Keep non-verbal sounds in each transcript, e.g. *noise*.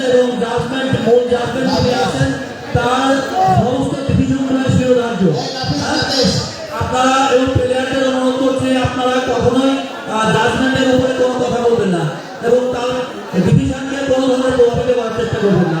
এবং তার সমস্ত ডিভিশনগুলো আপনারা করছি আপনারা কখনোই জাজমেন্টের উপরে কোনো কথা বলবেন না। এবং তার ডিভিশনকে কোনো ধরনের প্রভাবিত করার চেষ্টা করবেন না।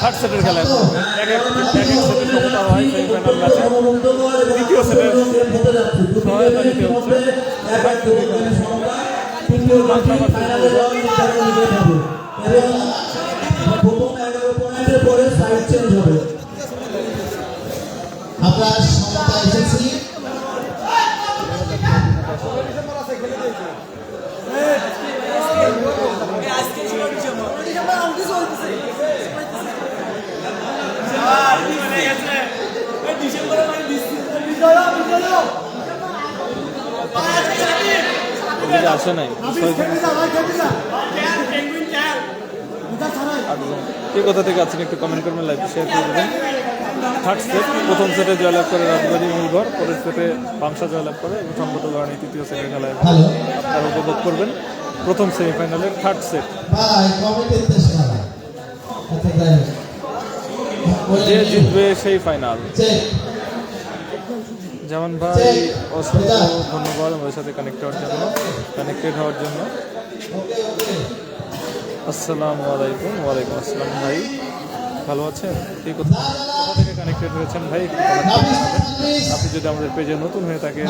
থার্ড সেটের খেলা। এক এক সেটের দ্বিতীয় সেটে সহায়তা নিতে হচ্ছে। আমরা সমতা এসেছি আসে নাই। কে কোথা থেকে আছেন একটু কমেন্ট করবেন লাইভ শেয়ার করে দেবেন। থার্ড সেট প্রথম সেটে জয়লাভ করে রাজবাড়ি মূলঘর পরের সেটে পামসা জয়লাভ করে এবং সম্পদ লড়ানি তৃতীয় সেটের খেলায় আপনারা উপভোগ করবেন। প্রথম সেমিফাইনালের থার্ড সেট যে জিতবে সেই ফাইনাল যেমন ভাই অসংখ্য ধন্যবাদ আমাদের সাথে কানেক্ট হওয়ার জন্য কানেক্টেড হওয়ার জন্য। আসসালামু আলাইকুম ওয়ালাইকুম আসসালাম ভাই। ভালো আছেন? ঠিক কোথা কোথা থেকে কানেক্টেড হয়েছেন ভাই? আপনি যদি আমাদের পেজে নতুন হয়ে থাকেন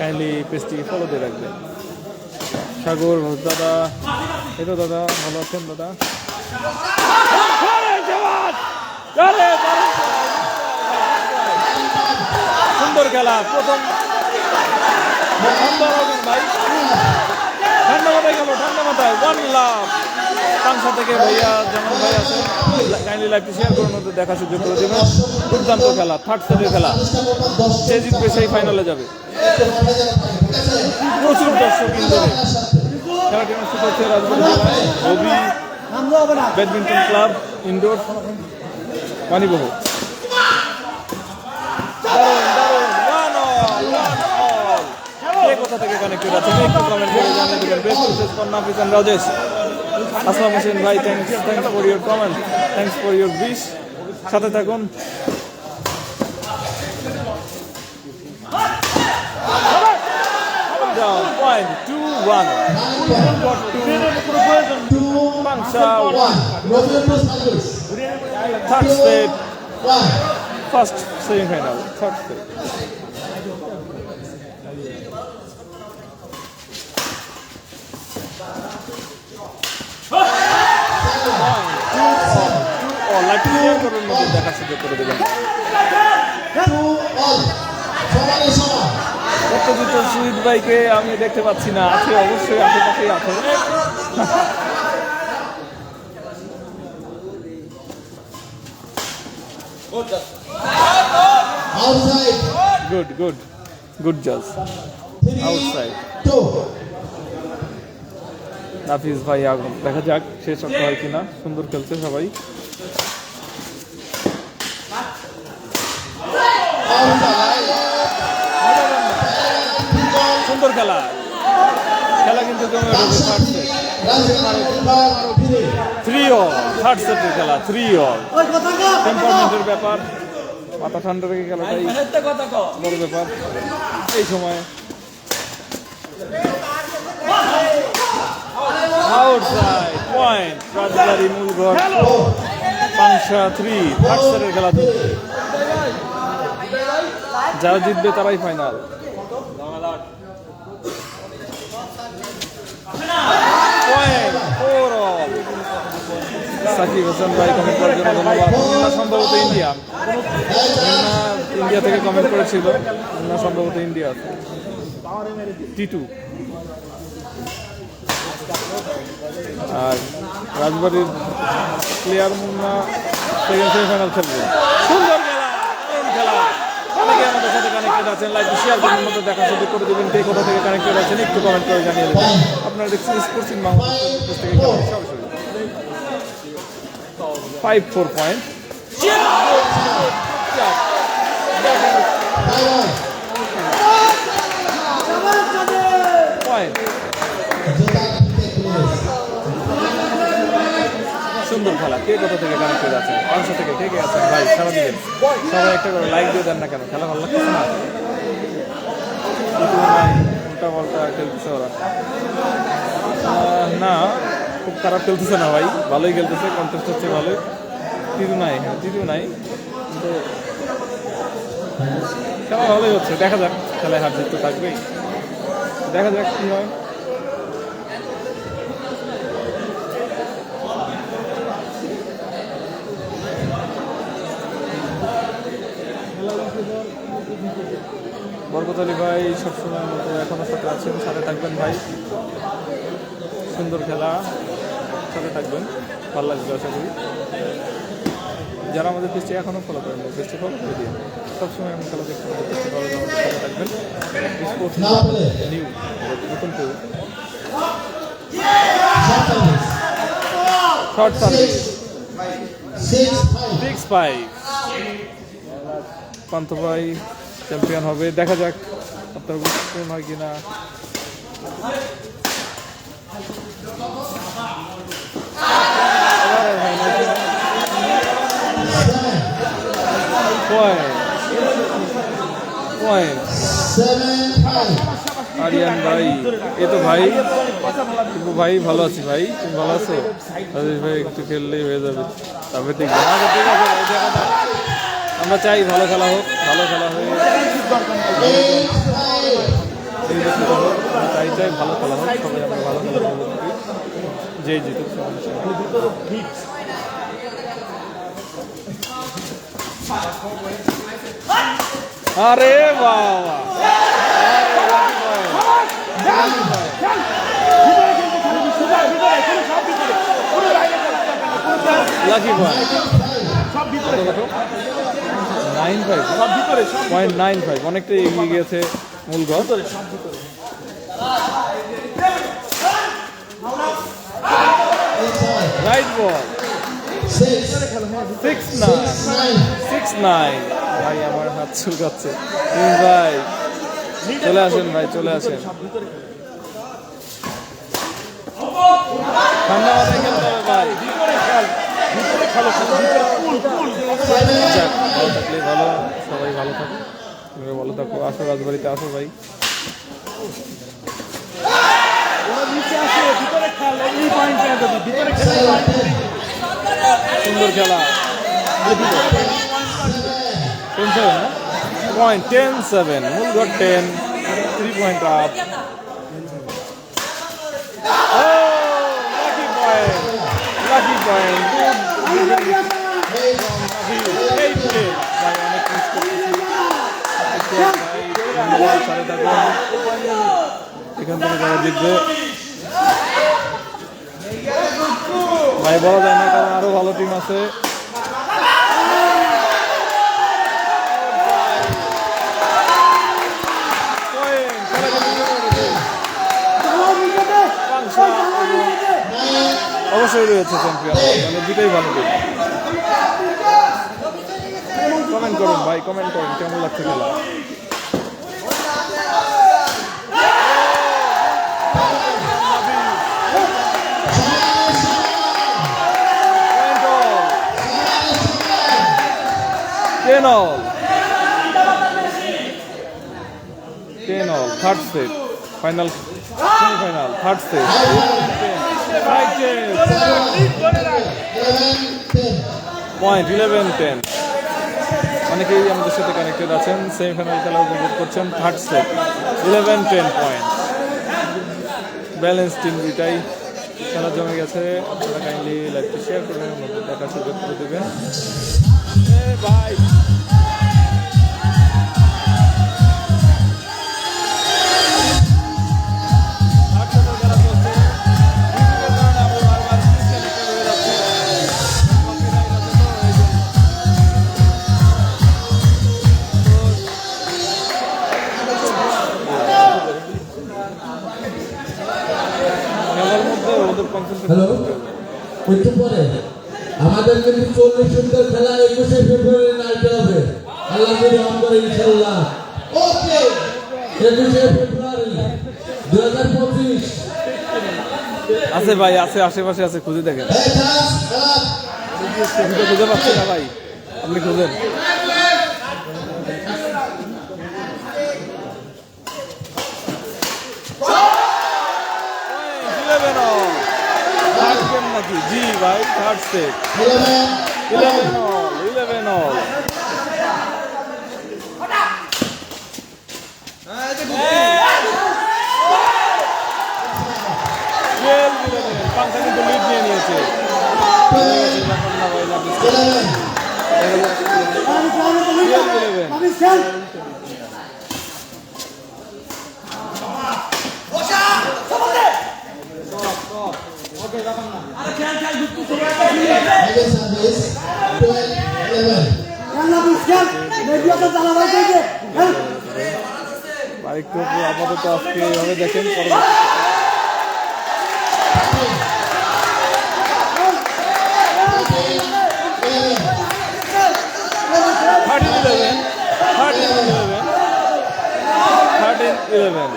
কাইন্ডলি পেজটিকে ফলো দিয়ে রাখবেন। সাগর দাদা এই তো দাদা ভালো আছেন দাদা? সুন্দর খেলা, প্রথম ঠান্ডা লাগুন ভাই। ঠান্ডা মাথায় গেল ঠান্ডা মাথায় ওয়ান লাভ পাংশা থেকে ভাইয়া যেমন ভাই আছে। কাইন্ডলি লাইভটি শেয়ার করুন, ওদের দেখা সুযোগ করে দেবেন। দুর্দান্ত খেলা থার্ড সেটের খেলা। যে জিতবে, সেই ফাইনালে যাবে। প্রচুর দর্শক ইন্দোরে। খেলাটি অনুষ্ঠিত হচ্ছে রাজবাড়ী ব্যাডমিন্টন ক্লাব ইনডোর পানিবহ দারুণ, দারুণ, one all, one all। কে কোথা থেকে কানেক্টেড আছেন একটু কমেন্ট করে জানিয়ে for your comment thanks for your wish সাথে থাকুন। Down point two, one got two Pangsha one third state first, semi-final, third state like share করে দেবেন টু অল সমানে সমান সত্যজিৎ সুইট আমি দেখতে পাচ্ছি না আছে অবশ্যই আশেপাশেই আছে গুড গুড গুড জাজ. টু নাফিস ভাই আগুন দেখা যাক শেষ অর্থ হয় কিনা। সুন্দর খেলছে সবাই। খেলা। খেলা কিন্তু জমে উঠেছে থার্ড সেট রাজকুমার কুমার ফিরে থ্রি অল থার্ড সেটের খেলা থ্রি অল টেম্পারমেন্টের ব্যাপার। মাথা ঠান্ডা রেখে খেলাটাই বড় ব্যাপার। এই সময়। Outside point Rajbari Mulghar Pangsha three third সেটের খেলা। যারা জিতবে তারাই final point four all Sakib Hossain ভাই কমেন্ট করার জন্য ধন্যবাদ। সম্ভবত ইন্ডিয়া। ইন্ডিয়া থেকে কমেন্ট করেছিল। সম্ভবত ইন্ডিয়া টিটু। আর রাজবাড়ির প্লেয়ার মুন্না সেকেন্ড সেমিফাইনাল খেলবে। সুন্দর খেলা মতো থেকে একটু কমেন্ট করে আপনারা দেখছেন স্পোর্টস ইন থেকে ফাইভ ফোর পয়েন্ট সুন্দর খেলা। কে কোথা থেকে কানেক্টেড আছেন পাঁচ থেকে কে কে আছেন ভাই সারা দিবেন সবাই একটা করে লাইক দিয়ে দেন না কেন? খেলা ভালো লাগতেছে না? উল্টা পাল্টা খেলতেছে ওরা। না। খুব খারাপ খেলতেছে না ভাই, ভালোই খেলতেছে কন্টেস্ট হচ্ছে ভালোই। তিরু নাই হ্যাঁ তিরু নাই। কিন্তু খেলা ভালোই হচ্ছে, দেখা যাক খেলায় হার জিত তো থাকবেই। দেখা যাক কি হয়। বরকত আলী ভাই সবসময় মতো এখনও সাথে আছেন, সাথে থাকবেন ভাই। সুন্দর খেলা। সাথে থাকবেন। ভালো লাগবে আশা করি। যারা আমাদের পেজটি এখনও ফলো করেন পেজটি ফলো করে দিন। সবসময় এমন খেলা দেখতে আমাদের পেজটি ফলো আমাদের সাথে থাকবেন। স্পোর্টস নিউ নতুন কেউ শর্ট সার্ভিস সিক্স ফাইভ পান্ত ভাই চ্যাম্পিয়ন হবে। দেখা যাক আপনার বুঝতেন হয় কিনা। আরিয়ান ভাই, এ তো ভাই ভাই ভালো আছি ভাই তুমি ভালো আছো ভাই একটু খেললেই হয়ে যাবে তারপরে দেখব। আমরা চাই ভালো খেলা হোক ভালো খেলা হয়ে আমরা চাই চাই ভালো খেলা সবাই আমরা ভালো খেলা জিতুক আরে বাবা lucky boy nine five point nine five অনেকটা এগিয়ে গিয়েছে মূল right ball six nine six nine ভাই, আমার হাত চুলকাচ্ছে। ভাই। চলে আসেন ভাই, চলে আসেন। ঠান্ডা ভাই। ভালো ভালো সবাই ভালো থাকো তুমিও ভালো থাকো আসো রাজবাড়িতে, আসো ভাই। সুন্দর খেলা। Point ten seven ten three point point এখান থেকে যারা জিতবে। ভাই, বলা যায় কারণ আরও ভালো টিম আছে। অবশ্যই রয়েছে চ্যাম্পিয়ন মানে ভালো কমেন্ট করুন ভাই কমেন্ট করুন, কেমন লাগছে খেলা? Third set. Final. Semi-final. Third set. Five ten. Point eleven ten অনেকেই আমাদের সাথে কানেক্টেড আছেন সেমিফাইনাল খেলা উপভোগ করছেন third set eleven ten point balance team দুইটাই খেলা জমে গেছে আপনারা কাইন্ডলি লাইভটি শেয়ার আমাদের দেখার সুযোগ করে দেবেন ভাই আমাদের কিন্তু চল্লিশ সুন্দর খেলা একুশে ফেব্রুয়ারি নাইটে হবে আল্লাহ যদি রহম করে ইনশাল্লাহ ওকে একুশে ফেব্রুয়ারি দু হাজার পঁচিশ। আছে ভাই আছে আশেপাশে আছে খুঁজে দেখেন। তো খুঁজে পাচ্ছি না ভাই আপনি খুঁজেন ইলেভেন থার্ড গেম নাকি জি ভাই third step eleven all eleven all twelve eleven পাঁচটা কিন্তু লিড নিয়ে নিয়েছে টুয়েলভ ইলেভেন আরেকটু আপাতত আজকে এইভাবে দেখেন thirteen eleven thirteen eleven thirteen eleven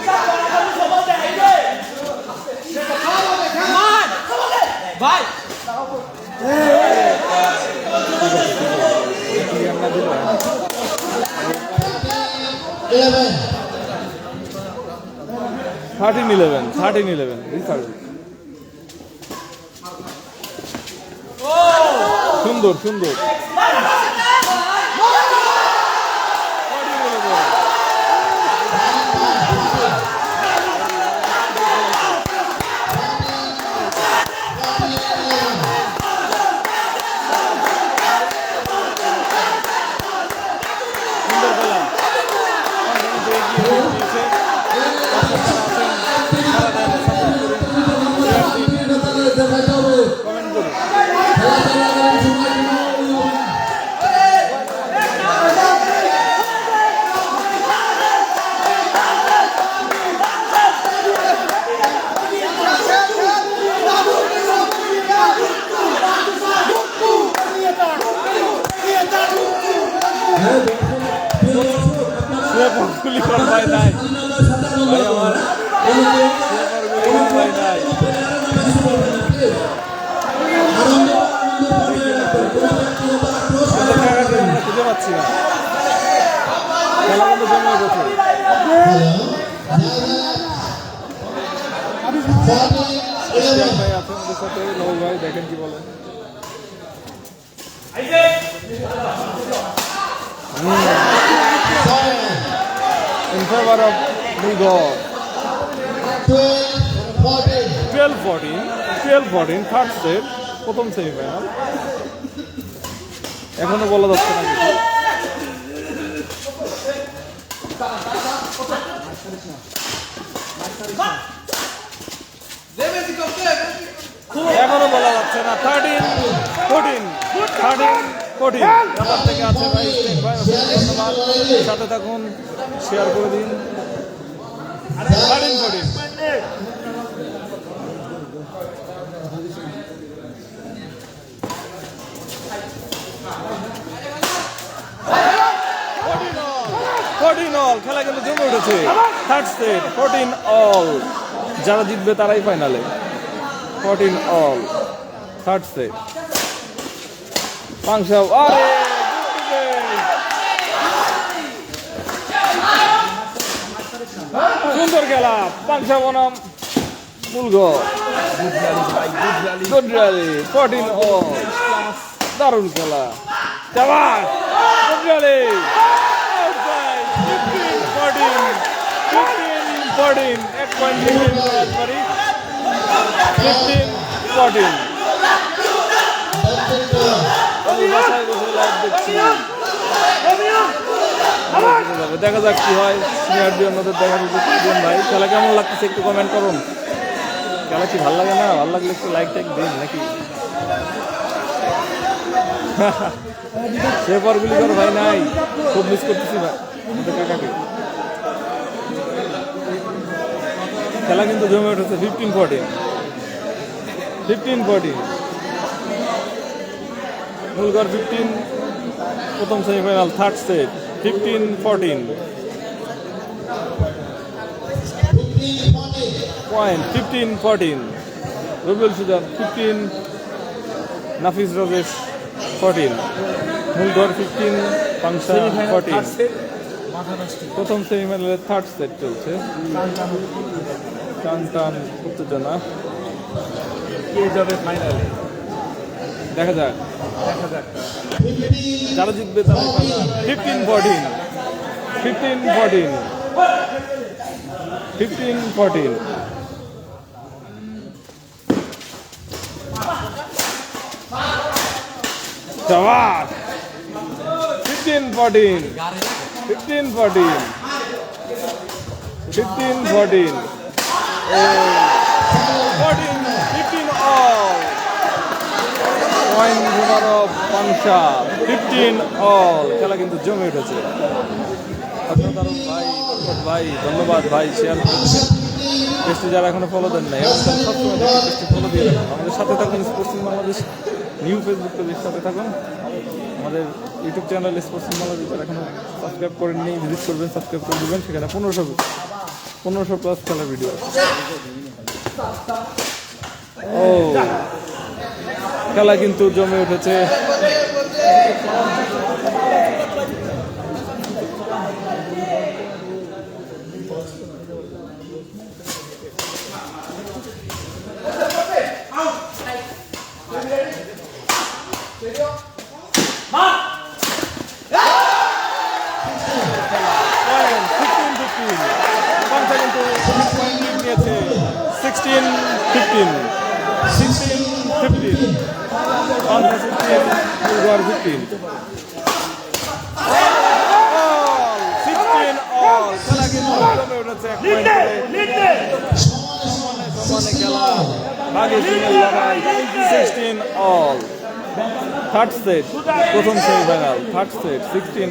thirteen eleven thirteen eleven সুন্দর সুন্দর। গুলি কর ভাই নাই। ভাই নাই খুঁজে পাচ্ছি ভাই আছে আমাদের দেখেন কি in favor of Nigor. 12 14 12 14 third set প্রথম সেমিফাইনাল এখনও বলা যাচ্ছে না এখনও বলা যাচ্ছে না। থার্টিন ফোরটিন থার্টিন ফোরটিন ব্যাপার থেকে আছে ভাই সাথে থাকুন। শেয়ার করে দিন। অল খেলা কিন্তু জমে উঠেছে। থার্ড সেট ফোরটিন অল যারা জিতবে তারাই ফাইনালে fourteen all third set Pangsha আরে! সুন্দর খেলা পাংশা বনাম মুলগ দারুণ খেলা। চাবাস গুড র্যালি ফোরটিন এক পয়েন্ট ফিফটিন দেখা যাক কি হয়। সিনিয়র দিয়ে অন্যদের দেখা যাচ্ছে ভাই, খেলা কেমন লাগতেছে একটু কমেন্ট করুন। খেলা কি ভালো লাগে না? ভালো লাগলে একটু লাইক টাইক দিন নাকি? *laughs* সে পরগুলি কর ভাই নাই। খুব মিস করতেছি ভাই কাকাকে। খেলা কিন্তু জমে উঠেছে fifteen fourteen fifteen fourteen Mulgarh fifteen প্রথম semifinal third set fifteen fourteen point fifteen fourteen Robiul Sujan fifteen Nafis Rajesh fourteen Mulgarh fifteen Pangsha fourteen প্রথম সেমিফাইনালের থার্ড সেট চলছে। টান টান উত্তেজনা। কে যাবে ফাইনালে দেখা যাক। দেখা যাক। যারা জিতবে তারা fifteen fourteen fifteen fourteen fifteen fourteen জওয়ান fifteen fourteen fifteen fourteen fifteen fourteen fifteen all point পনেরো পাংশা ফিফটিন অল খেলা কিন্তু জমে উঠেছে। ভাই ভাই, ধন্যবাদ ভাই শেয়ার পেজটি যারা এখনও ফলো দেন নাই, এবং সবসময় ফলো দিয়ে রাখুন আমাদের সাথে থাকুন স্পোর্টস বাংলাদেশ নিউ ফেসবুক পেজের সাথে থাকুন। আমাদের ইউটিউব চ্যানেল স্পোর্টস বাংলাদেশ যারা এখনও সাবস্ক্রাইব করেননি ভিজিট করবেন সাবস্ক্রাইব করে দেবেন। সেখানে পনেরোশো পনেরোশো প্লাস খেলার ভিডিও ও, খেলা কিন্তু জমে উঠেছে। Yeah. থার্ড সেট প্রথম সেমিফাইনাল থার্ড সেট সিক্সটিন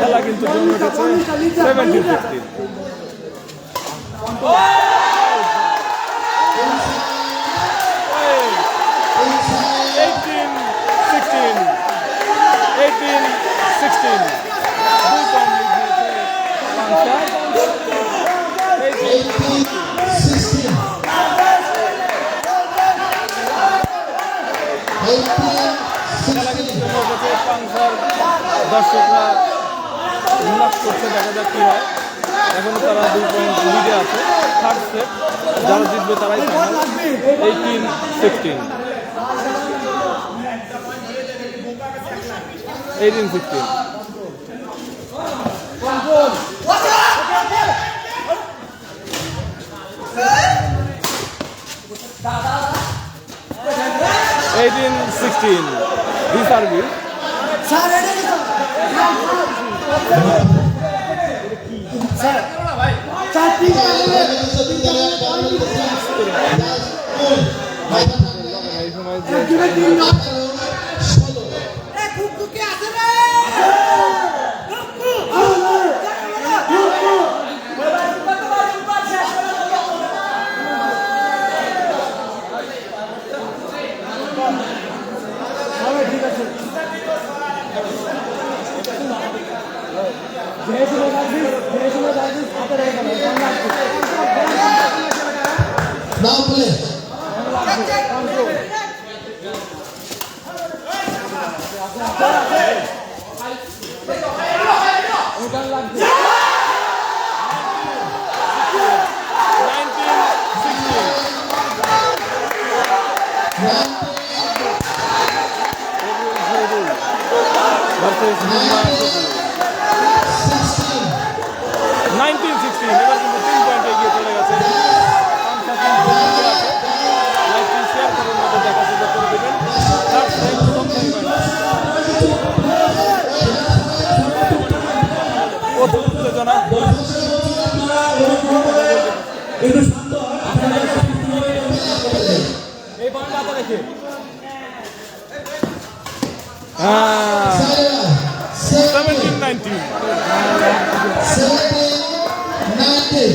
খেলা কিন্তু সেভেন্টিন সিক্সটিন সিক্সটিন দুই পয়েন্ট লিড দর্শকরা রিলাক্স করছে, দেখা যাক কি হয়। এখনও তারা দুই পয়েন্ট লিডে আছে থার্ড সেট যারা জিতবে তারাই eighteen sixteen eighteen sixteen eighteen sixteen B service এই সময় नाव बोले কত উত্তেজনা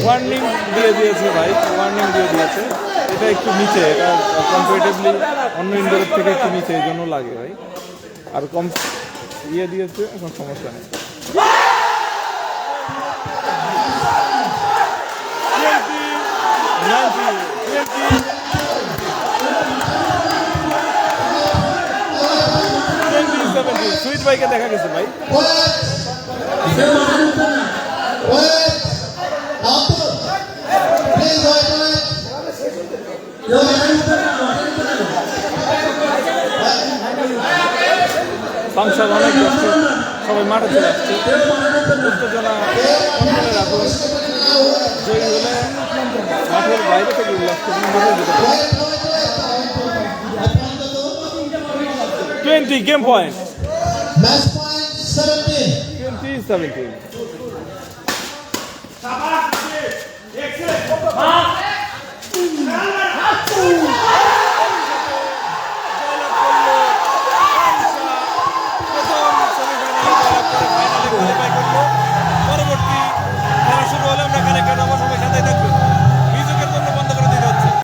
ওয়ার্নিং দিয়ে দিয়েছে ভাই ওয়ার্নিং দিয়ে দিয়েছে। এটা একটু নিচে, এটা কম্পারেটিভলি অন্য ইন্ডোরের থেকে একটু নিচে, এই জন্য লাগে ভাই। আর কম ইয়ে দিয়েছে এখন সমস্যা নেই। সুইট বাইকে দেখা গেছে ভাই। ফাংশন অনেক সবাই মাঠে চলে আসছে। উত্তেজনা জয়ী হলে মাঠের বাইরে থেকে উল্লাস twenty game point twenty seventeen Thank you. টাকা রেখে আমার সবাই সাথে থাকবে।